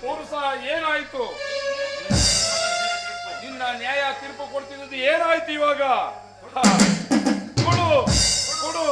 ಪೌರುಷ ಏನಾಯ್ತು? ನಿನ್ನ ನ್ಯಾಯ ತೀರ್ಪು ಕೊಡ್ತಿರೋದು ಏನಾಯ್ತು ಇವಾಗ? ಕೊಡು ಕೊಡು. ಕೊಡು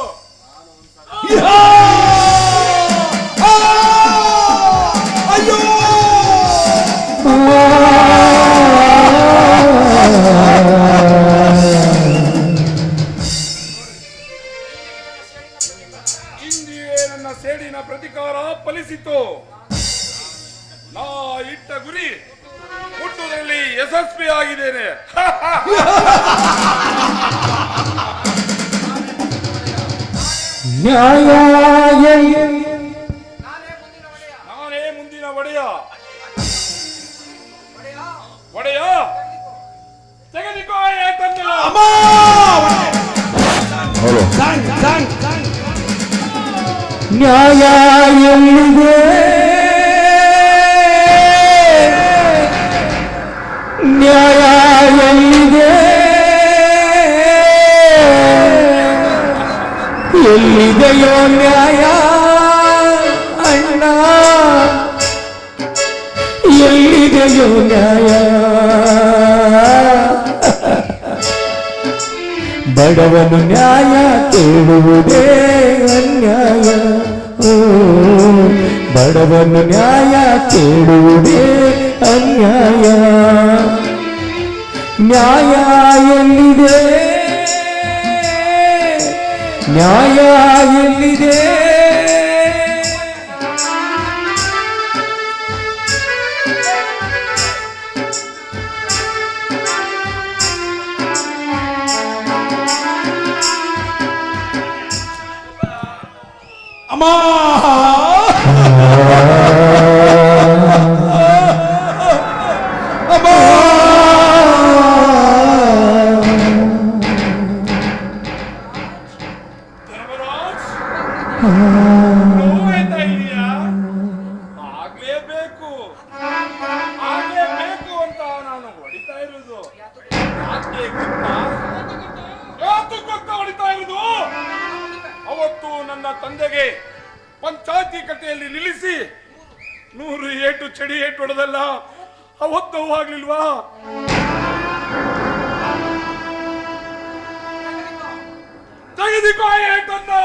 ನಾನೇ ಮುಂದಿನ ಒಡೆಯ. ಒಡೆಯ? ತೆಗೆದುಕೋ ನ್ಯಾಯ ಎಲ್ಲಿದೆಯೋ ನ್ಯಾಯ? ಅಣ್ಣ, ಎಲ್ಲಿದೆಯೋ ನ್ಯಾಯ? ಬಡವನು ನ್ಯಾಯ ಕೇಳುವುದೇ ಅನ್ಯಾಯ. ಬಡವನು ನ್ಯಾಯ ಕೇಳುವುದೇ ಅನ್ಯಾಯ. ನ್ಯಾಯ ಎಲ್ಲಿದೆ? ನ್ಯಾಯ ಎಲ್ಲಿದೆ ಅಮ್ಮ! ಪಂಚಾಯತಿ ಕಟ್ಟೆಯಲ್ಲಿ ನಿಲ್ಲಿಸಿ ನೂರು ಏಟು ಚಡಿ ಏಟು ಹೊಡೆದಲ್ಲ ಅವತ್ತು ನೋವಾಗ್ಲಿಲ್ವಾ ತೆಗೆದುಕೋ ಏಟನ್ನು!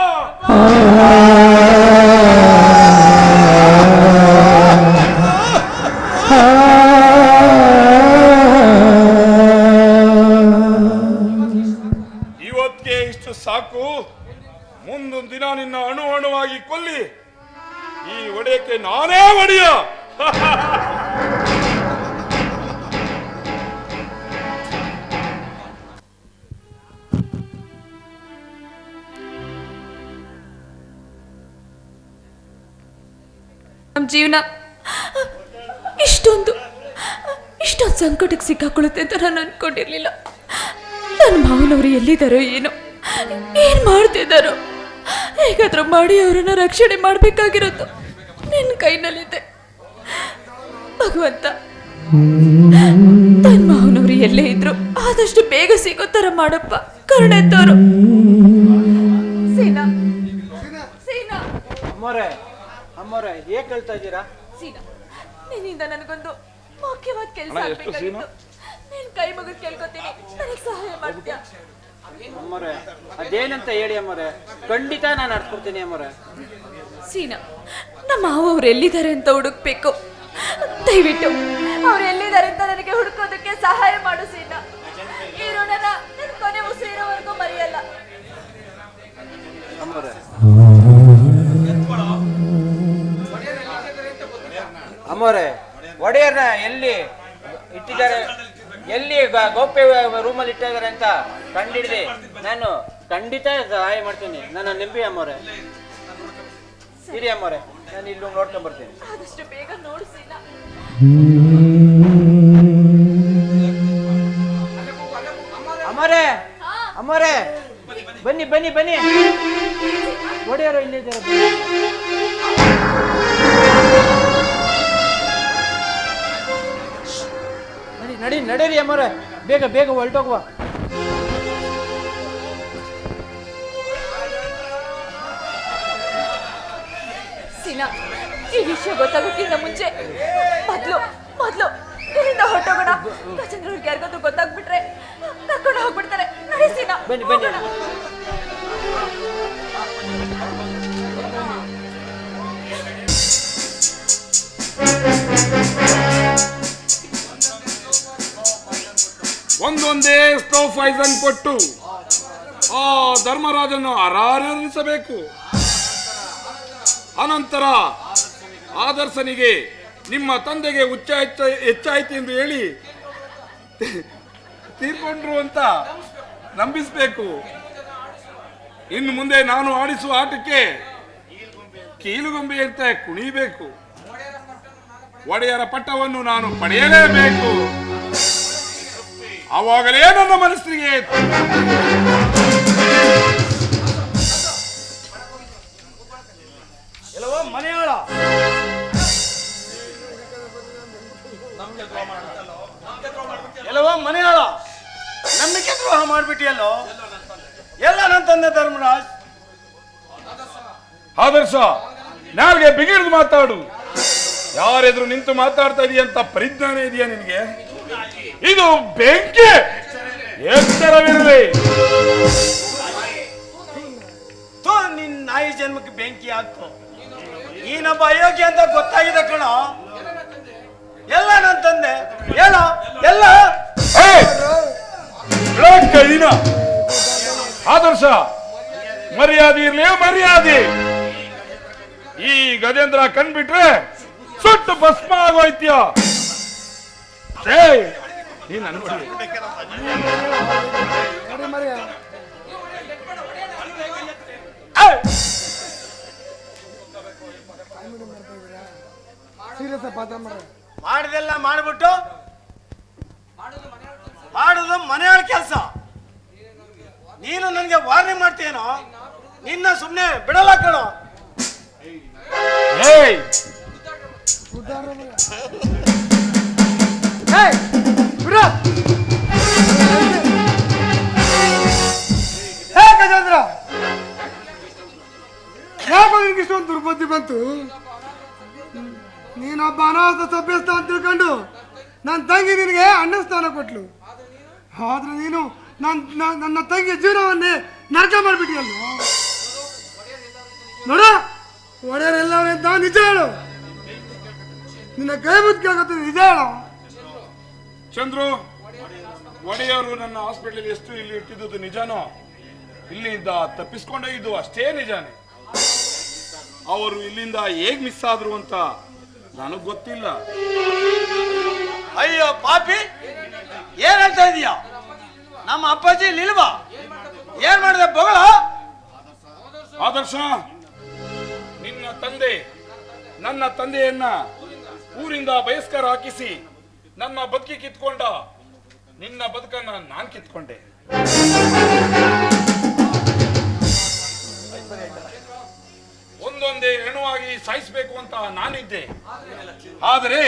ಅಣುವಾಗಿ ಕೊಲ್ಲಿ. ಈ ಒಡೆಯಕ್ಕೆ ನಾನೇ ಒಡೆಯ. ನಮ್ ಜೀವನ ಇಷ್ಟೊಂದು ಇಷ್ಟೊಂದು ಸಂಕಟಕ್ಕೆ ಸಿಕ್ಕಾಕೊಳ್ಳುತ್ತೆ ಅಂತ ನಾನು ಅನ್ಕೊಂಡಿರ್ಲಿಲ್ಲ. ನನ್ನ ಮಾವನವರು ಎಲ್ಲಿದ್ದಾರೋ ಏನೋ, ಏನು ಮಾಡ್ತಿದ್ದಾರೋ ಹೇಗಾದ್ರೂ ಮಾಡಿ ಅವರನ್ನ ರಕ್ಷಣೆ ಮಾಡಬೇಕಾಗಿರೋದು ನಿನ್ನ ಕೈನಲ್ಲಿದೆ. ಭಗವಂತ ನನ್ನ ಮಾವನವರು ಎಲ್ಲೇ ಇದ್ರು ಆದಷ್ಟು ಬೇಗ ಸಿಗೋ ಥರ ಮಾಡಪ್ಪ. ಕರುಣೆ ತೋರು. ಸೀನಾ ಸೀನಾ. ಅಮ್ಮೋರೆ ಅಮ್ಮೋರೆ ಏಕೆ ಕೇಳ್ತಾ ಇದ್ದೀರಾ? ಸೀನಾ ನಿನ್ನಿಂದ ನನಗೊಂದು ಮುಖ್ಯವಾದ ಕೆಲಸ? ಆಗ್ಬೇಕಾಗಿತ್ತು. ನೀನ್ ಕೈ ಮುಗಿದು ಕೇಳ್ಕೊತೀನಿ. ನನಗೆ ಸಹಾಯ ಮಾಡ್ತೀಯಾ? ಅಮ್ಮೋರೆ. ಅದೇನಂತ ಹೇಳಿ ಅಮ್ಮರೇ? ಖಂಡಿತ ನಾನು ನಡ್ಕೊಡ್ತೀನಿ ಅಮ್ಮರೆ. ಸೀನಾ ನಮ್ಮ ಮಾವ ಅವ್ರು ಎಲ್ಲಿದ್ದಾರೆ ಅಂತ ಹುಡುಕ್ಬೇಕು? ದಯವಿಟ್ಟು ಅವ್ರು ಎಲ್ಲಿದ್ದಾರೆ ಅಂತ ನನಗೆ ಹುಡುಕೋದಕ್ಕೆ ಸಹಾಯ ಮಾಡು ಸೀನಾ. ಈ ಋಣನ ನನ್ನ ಕೊನೆ ಉಸಿರೋವರೆಗೂ ಮರೆಯಲ್ಲ. ಅಮ್ಮರೆ. ಅಮ್ಮರೆ ಒಡೆಯರ್ನ ಎಲ್ಲಿ ಇಟ್ಟಿದ್ದಾರೆ? ಎಲ್ಲಿ ಗೋಪ್ಯ ರೂಮಲ್ಲಿ ಇಟ್ಟಿದ್ದಾರೆ ಅಂತ ಕಂಡಿಡ್ರಿ ನಾನು ಖಂಡಿತ ಸಹಾಯ ಮಾಡ್ತೀನಿ. ನನ್ನ ನಿಂಬಿ ಅಮ್ಮವ್ರೆ. ಇರಿ ಅಮ್ಮವ್ರೆ ನಾನು ಇಲ್ಲಿ ನೋಡ್ಕೊಂಡ್ ಬರ್ತೀನಿ. ಆದಷ್ಟು ಬೇಗ ಅಮ್ಮರೇ ಅಮ್ಮರೇ ಬನ್ನಿ ಬನ್ನಿ ಬನ್ನಿ. ಒಡೆಯರು ಇಲ್ಲಿದ್ದಾರೆ ನಡಿ ನಡೀರಿ ಅಮ್ಮರ. ಬೇಗ ಬೇಗ ಹೊರಟೋಗುವ. ಸೀನಾ ಈ ವಿಷಯ ಗೊತ್ತಾಗೋಕ್ಕಿಂತ ಮುಂಚೆ ಮೊದಲು ಮೊದಲು ಇಲ್ಲಿಂದ ಹೊರಟೋಗೋಣ. ರಾಜೇಂದ್ರ ಅವ್ರಿಗೆ ಯಾರಿಗಾದ್ರೂ ಗೊತ್ತಾಗ್ಬಿಟ್ರೆ ಕರ್ಕೊಂಡು ಹೋಗ್ಬಿಡ್ತಾರೆ. ನಡಿ ಸೀನಾ ಬನ್ನಿ ಬನ್ನಿ. ಒಂದೊಂದೇ ಸ್ಟೋವ್ ಫೈಸ್ ಅನ್ ಕೊಟ್ಟು ಆ ಧರ್ಮರಾಜನ್ನು ಅರಾರಿಸಬೇಕು ಅನಂತರ ಆದರ್ಶನಿಗೆ ನಿಮ್ಮ ತಂದೆಗೆ ಉಚ್ಚ ಹೆಚ್ಚ- ಹೆಚ್ಚಾಯ್ತು ಎಂದು ಹೇಳಿ ತೀರ್ಕೊಂಡ್ರು ಅಂತ ನಂಬಿಸಬೇಕು. ಇನ್ನು ಮುಂದೆ ನಾನು ಆಡಿಸುವ ಆಟಕ್ಕೆ ಕೀಲುಗೊಂಬೆ ಅಂತ ಕುಣಿಬೇಕು. ಒಡೆಯರ ಪಟ್ಟವನ್ನು ನಾನು ಪಡೆಯಲೇಬೇಕು. ಆವಾಗಲೇ ನನ್ನ ಮನಸ್ಸಿಗೆ ಎಲ್ಲವೋ ಮನೆಯಾಳ. ಎಲ್ಲವೋ ಮನೆಯಾಳ. ನಂಬಿಕೆ ದ್ರೋಹ ಮಾಡ್ಬಿಟ್ಟಿಯಲ್ಲೋ? ಎಲ್ಲ ನನ್ನ ತಂದೆ ಧರ್ಮರಾಜ್. ಆದರ್ಶ ನಾಲ್ಗೆ ಬಿಗಿಡ್ದು ಮಾತಾಡು. ಯಾರೆದ್ರು ನಿಂತು ಮಾತಾಡ್ತಾ ಇದೆಯಂತ ಪರಿಜ್ಞಾನ ಇದೆಯಾ ನಿನಗೆ? ಇದು ಬೆಂಕಿ! ಎಚ್ಚರವಿರಲಿ ಥೋ ನಿನ್ ನಾಯಿ ಜನ್ಮಕ್ಕೆ ಬೆಂಕಿ ಆಗ್ತು ನೀನೊಬ್ಬ ಅಯೋಗ್ಯ ಅಂತ ಗೊತ್ತಾಗಿದೆ ಕಣ. ಎಲ್ಲ ನನ್ನ ತಂದೆ. ಹೇಳ ಎಲ್ಲ. ಕೈನ ಆದರ್ಶ ಮರ್ಯಾದೆ ಇರ್ಲಿ ಮರ್ಯಾದೆ. ಈ ಗಜೇಂದ್ರ ಕಂಡ್ಬಿಟ್ರೆ ಸುಟ್ಟು ಭಸ್ಮ ಆಗೋಯ್ತೀಯ! ನೀನ್ ಅನ್ಬಿಡಿ ಏಯ್! ಮಾಡಿದೆಲ್ಲ ಮಾಡಿಬಿಟ್ಟು ಮಾಡುದು ಮನೆಯ ಕೆಲಸ. ನೀನು ನನಗೆ ವಾರ್ನಿಂಗ್ ಮಾಡ್ತೀಯನೋ? ನಿನ್ನ ಸುಮ್ಮನೆ ಬಿಡಲ್ಲ ಕಣೋ. ಏಯ್! ಗಜೇಂದ್ರ ಯಾಕೋ ನಿನ್ಗೆ ಇಷ್ಟೊಂದು ದುರ್ಬುದ್ಧಿ ಬಂತು? ನೀನೊಬ್ಬ ಅನಾಥ ಸಭ್ಯಸ್ಥ ಅಂತ ತಿಳ್ಕೊಂಡು ನನ್ನ ತಂಗಿ ನಿನಗೆ ಅಣ್ಣ ಸ್ಥಾನ ಕೊಟ್ಲು. ಆದ್ರೆ ನೀನು ನನ್ನ ನನ್ನ ತಂಗಿ ಜೀವನವನ್ನೇ ನರಕ ಮಾಡಿಬಿಟ್ಟಿಯಲ್ಲ? ನೋಡ ಒಡೆಯರೆಲ್ಲ ನಿಜ ಹೇಳು. ನಿನ್ನ ಕೈ ಆಗುತ್ತೆ ನಿಜ ಹೇಳು. ಚಂದ್ರು ಒಡೆಯವರು ನನ್ನ ಹಾಸ್ಪಿಟಲ್ ಎಷ್ಟು ಇಲ್ಲಿ ಇಟ್ಟಿದ್ದು ನಿಜಾನೋ? ಇಲ್ಲಿಂದ ತಪ್ಪಿಸ್ಕೊಂಡೋಗಿದ್ದು ಅಷ್ಟೇ ನಿಜಾನೇ. ಅವರು ಇಲ್ಲಿಂದ ಹೇಗ್ ಮಿಸ್ ಆದ್ರು ಅಂತ ನನಗ್ ಗೊತ್ತಿಲ್ಲ. ಅಯ್ಯೋ ಪಾಪಿ! ಏನ್ ಹೇಳ್ತಾ ಇದೀಯ? ನಮ್ಮ ಅಪ್ಪಾಜಿ ಇಲ್ಲಿಲ್ವಾ ಏನ್ ಮಾಡಿದೆ ಬಗಳ? ಆದರ್ಶ ನಿನ್ನ ತಂದೆ ನನ್ನ ತಂದೆಯನ್ನ ಊರಿಂದ ಬಯಸ್ಕರ ಹಾಕಿಸಿ ನನ್ನ ಬದುಕಿ ಕಿತ್ಕೊಂಡ. ನಿನ್ನ ಬದುಕನ್ನ ನಾನ್ ಕಿತ್ಕೊಂಡೆ. ಒಂದೊಂದೇ ಹೆಣುವಾಗಿ ಸಾಯಿಸ್ಬೇಕು ಅಂತ ನಾನಿದ್ದೆ. ಆದರೆ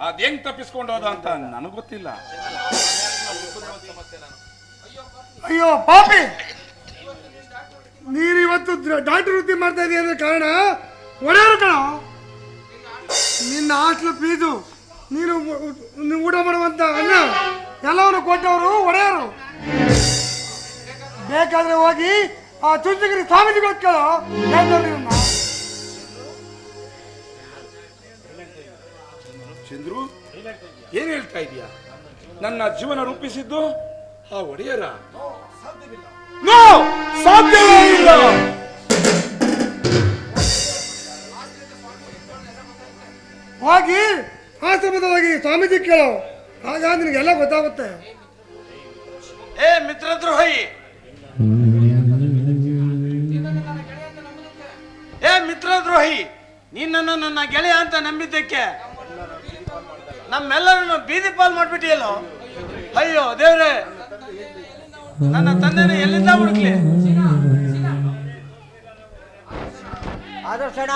ಅದೇಂಗ್ ತಪ್ಪಿಸ್ಕೊಂಡೋದ ಅಂತ ನನಗೆ ಗೊತ್ತಿಲ್ಲ. ಅಯ್ಯೋ, ಪಾಪಿ! ನೀನು ಇವತ್ತು ಡಾಕ್ಟರ್ ವೃತ್ತಿ ಮಾಡ್ತಾ ಇದೀಯ ಕಾರಣ? ಒಡೆಯರು ಕಣ? ನಿನ್ನ ಹಾಸ್ಟ್ಲು ಫೀಸು ನೀನು ಊಟ ಮಾಡುವಂತ ಅನ್ನ ಎಲ್ಲವನ್ನು ಕೊಟ್ಟವರು ಒಡೆಯರು. ಬೇಕಾದ್ರೆ ಹೋಗಿ ಆ ಚುಂಚಗಿರಿ ಸ್ವಾಮೀಜಿಗಳು ಕೇಳೋ ಹೇಳ್ತಾರೆ ನಿನ್ನ ಚಂದ್ರು ಏನ್ ಹೇಳ್ತಾ ಇದೀಯಾ? ನನ್ನ ಜೀವನ ರೂಪಿಸಿದ್ದು ಆ ಒಡೆಯರ. ಸಾಧ್ಯವೇ ಇಲ್ಲ! ಹೋಗಿ ಆಶ್ರಮದ ಹೋಗಿ ಸ್ವಾಮೀಜಿ ಕೇಳೋ ಆಗ ನಿನಗೆಲ್ಲ ಗೊತ್ತಾಗುತ್ತೆ. ಏ, ಮಿತ್ರದ್ರೋಹಿ! ಏ, ಮಿತ್ರದ್ರೋಹಿ! ನಿನ್ನನ್ನು ನನ್ನ ಗೆಳೆಯ ಅಂತ ನಂಬಿದ್ದಕ್ಕೆ ನಮ್ಮೆಲ್ಲರನ್ನು ಬೀದಿ ಪಾಲ್ ಮಾಡ್ಬಿಟ್ಟಿಯಲ್ಲೋ? ಅಯ್ಯೋ, ದೇವ್ರೆ! ನನ್ನ ತಂದೆನ ಎಲ್ಲಿಂದ ಹುಡುಕ್ಲಿ? ಆದರ್ಶಣ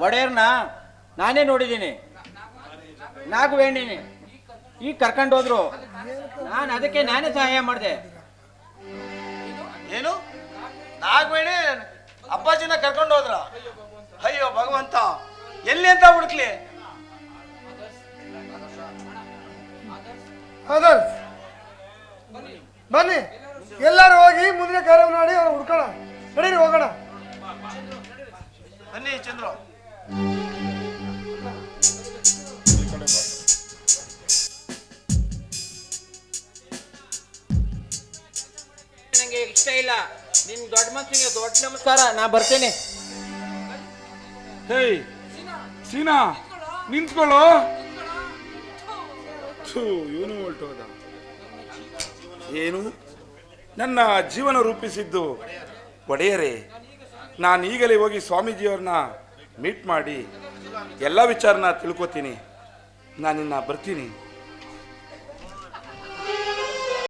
ಒಡೆಯರ್ನ? ನಾನೇ ನೋಡಿದ್ದೀನಿ. ನಾಲ್ಕು ವೇಣಿನಿ ಈಗ ಕರ್ಕೊಂಡು ಹೋದ್ರು. ನಾನು ಅದಕ್ಕೆ ನಾನೇ ಸಹಾಯ ಮಾಡಿದೆ. ಏನು? ನಾಗವೇಣಿ ಅಪ್ಪಾಜಿನ ಕರ್ಕೊಂಡು ಹೋದ್ರ? ಅಯ್ಯೋ ಭಗವಂತ. ಎಲ್ಲಿ ಅಂತ ಹುಡುಕ್ಲಿ? ಆದರ್ಶ್ ಬನ್ನಿ. ಎಲ್ಲರೂ ಹೋಗಿ ಮುಂದಿನ ಕಾರ್ಯ ನಾ ಬರ್ತೇನೆ. ಹೇಯ್, ಸೀನಾ, ನಿಂತ್ಕೊಳ್ಳೋ. ಇವನು ಹೊರಟೋದ ಏನು? ನನ್ನ ಜೀವನ ರೂಪಿಸಿದ್ದು ಒಡೆಯರೇ. ನಾನು ಈಗಲೇ ಹೋಗಿ ಸ್ವಾಮೀಜಿಯವ್ರನ್ನ ಮೀಟ್ ಮಾಡಿ ಎಲ್ಲ ವಿಚಾರನ ತಿಳ್ಕೊತೀನಿ. ನಾನಿನ್ನ ಬರ್ತೀನಿ.